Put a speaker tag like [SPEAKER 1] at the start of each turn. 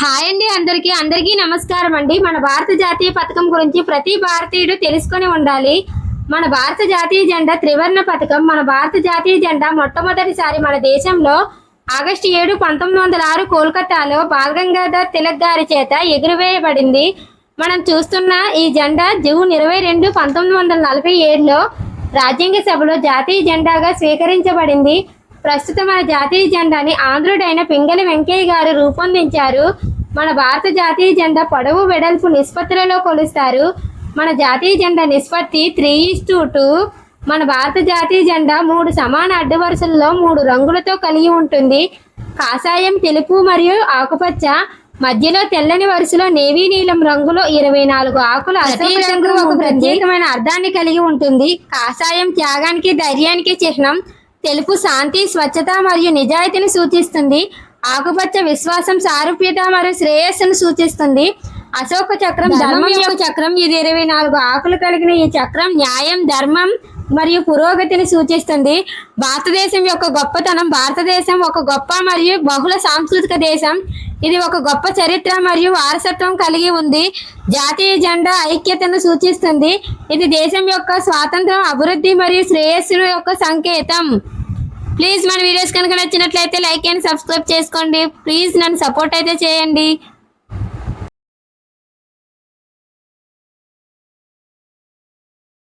[SPEAKER 1] Hi అండి అందరికీ. అందరికీ నమస్కారం అండి. మన భారత జాతీయ పథకం గురించి ప్రతి భారతీయుడు తెలుసుకొని ఉండాలి. మన భారత జాతీయ జెండా త్రివర్ణ పథకం. మన భారత జాతీయ జెండా మొట్టమొదటిసారి మన దేశంలో ఆగస్టు ఏడు పంతొమ్మిది వందల ఆరు కోల్కతాలో బాల్ గంగాధర్ తిలక్ గారి చేత ఎగురవేయబడింది. మనం చూస్తున్న ఈ జెండా జూన్ ఇరవై రెండు పంతొమ్మిది వందల నలభై ఏడులో రాజ్యాంగ సభలో జాతీయ జెండాగా స్వీకరించబడింది. ప్రస్తుతం మన జాతీయ జెండాని ఆంధ్రుడైన పింగళి వెంకయ్య గారు రూపొందించారు. మన భారత జాతీయ జెండా పొడవు వెడల్పు నిష్పత్తులలో కొలుస్తారు. మన జాతీయ జెండా నిష్పత్తి త్రీ టూ టూ. మన భారత జాతీయ జెండా మూడు సమాన అడ్డు వరుసల్లో మూడు రంగులతో కలిగి ఉంటుంది. కాషాయం తెలుపు మరియు ఆకుపచ్చ. మధ్యలో తెల్లని వరుసలో నేవీ నీలం రంగులో ఇరవై నాలుగు ఆకుల రంగు ఒక ప్రత్యేకమైన అర్థాన్ని కలిగి ఉంటుంది. కాషాయం త్యాగానికి ధైర్యానికి చిహ్నం. తెలుపు శాంతి స్వచ్ఛత మరియు నిజాయితీని సూచిస్తుంది. ఆకుపచ్చ విశ్వాసం సారూప్యత మరియు శ్రేయస్సును సూచిస్తుంది. అశోక చక్రం ధర్మం యొక్క చక్రం ఇది ఇరవై నాలుగు ఆకులు కలిగిన ఈ చక్రం న్యాయం ధర్మం మరియు పురోగతిని సూచిస్తుంది. భారతదేశం యొక్క గొప్పతనం భారతదేశం ఒక గొప్ప మరియు బహుళ సాంస్కృతిక దేశం. ఇది ఒక గొప్ప చరిత్ర మరియు వారసత్వం కలిగి ఉంది. జాతీయ జెండా ఐక్యతను సూచిస్తుంది. ఇది దేశం యొక్క స్వాతంత్రం అభివృద్ధి మరియు శ్రేయస్సు యొక్క సంకేతం. ప్లీజ్ మన వీడియోస్ కనుక నచ్చినట్లయితే లైక్ అండ్ సబ్స్క్రైబ్ చేసుకోండి. ప్లీజ్ నన్ను సపోర్ట్ అయితే చేయండి.